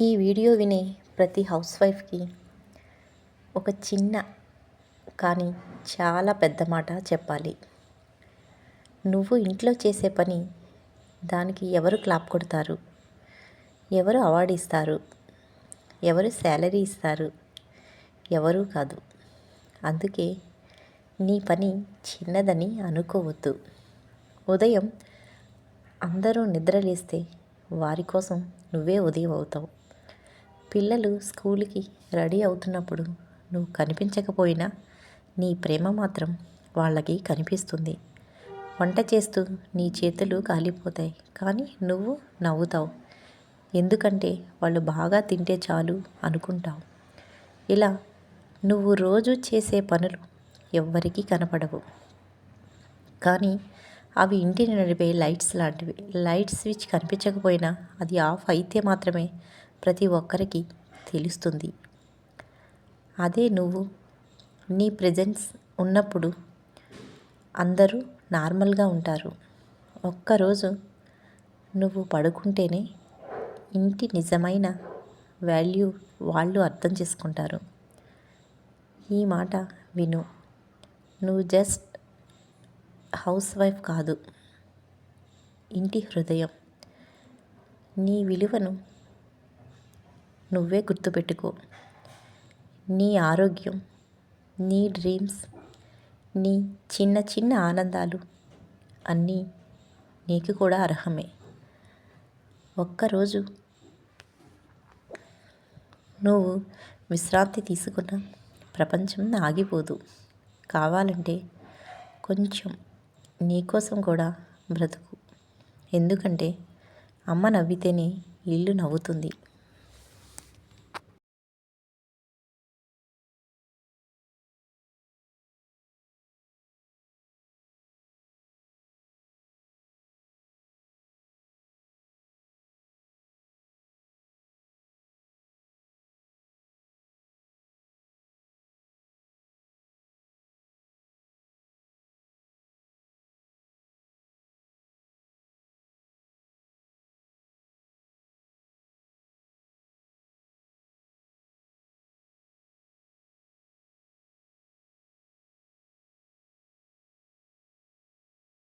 ఈ వీడియో వినే ప్రతి హౌస్ వైఫ్కి ఒక చిన్న కానీ చాలా పెద్ద మాట చెప్పాలి. నువ్వు ఇంట్లో చేసే పని దానికి ఎవరు క్లాప్ కొడతారు? ఎవరు అవార్డు ఇస్తారు? ఎవరు శాలరీ ఇస్తారు? ఎవరూ కాదు. అందుకే నీ పని చిన్నదని అనుకోవద్దు. ఉదయం అందరూ నిద్రలేస్తే వారి కోసం నువ్వే ఉదయం అవుతావు. పిల్లలు స్కూల్కి రెడీ అవుతున్నప్పుడు నువ్వు కనిపించకపోయినా నీ ప్రేమ మాత్రం వాళ్ళకి కనిపిస్తుంది. వంట చేస్తూ నీ చేతులు కాలిపోతాయి. కానీ నువ్వు నవ్వుతావు. ఎందుకంటే వాళ్ళు బాగా తింటే చాలు అనుకుంటావు. ఇలా నువ్వు రోజు చేసే పనులు ఎవ్వరికీ కనపడవు. కానీ అవి ఇంటిని నడిపే లైట్స్ లాంటివి. లైట్ స్విచ్ కనిపించకపోయినా అది ఆఫ్ అయితే మాత్రమే ప్రతి ఒక్కరికి తెలుస్తుంది. అదే నువ్వు నీ ప్రజెన్స్ ఉన్నప్పుడు అందరూ నార్మల్గా ఉంటారు. ఒక్కరోజు నువ్వు పడుకుంటేనే ఇంటి నిజమైన వాల్యూ వాళ్ళు అర్థం చేసుకుంటారు. ఈ మాట విను. నువ్వు జస్ట్ హౌస్ వైఫ్ కాదు ఇంటి హృదయం. నీ విలువను నువ్వే గుర్తుపెట్టుకో. నీ ఆరోగ్యం నీ డ్రీమ్స్ నీ చిన్న చిన్న ఆనందాలు అన్నీ నీకు కూడా అర్హమే. ఒక్కరోజు నువ్వు విశ్రాంతి తీసుకున్న ప్రపంచం ఆగిపోదు. కావాలంటే కొంచెం నీకోసం కూడా బ్రతుకు. ఎందుకంటే అమ్మ నవ్వితేనే ఇల్లు నవ్వుతుంది.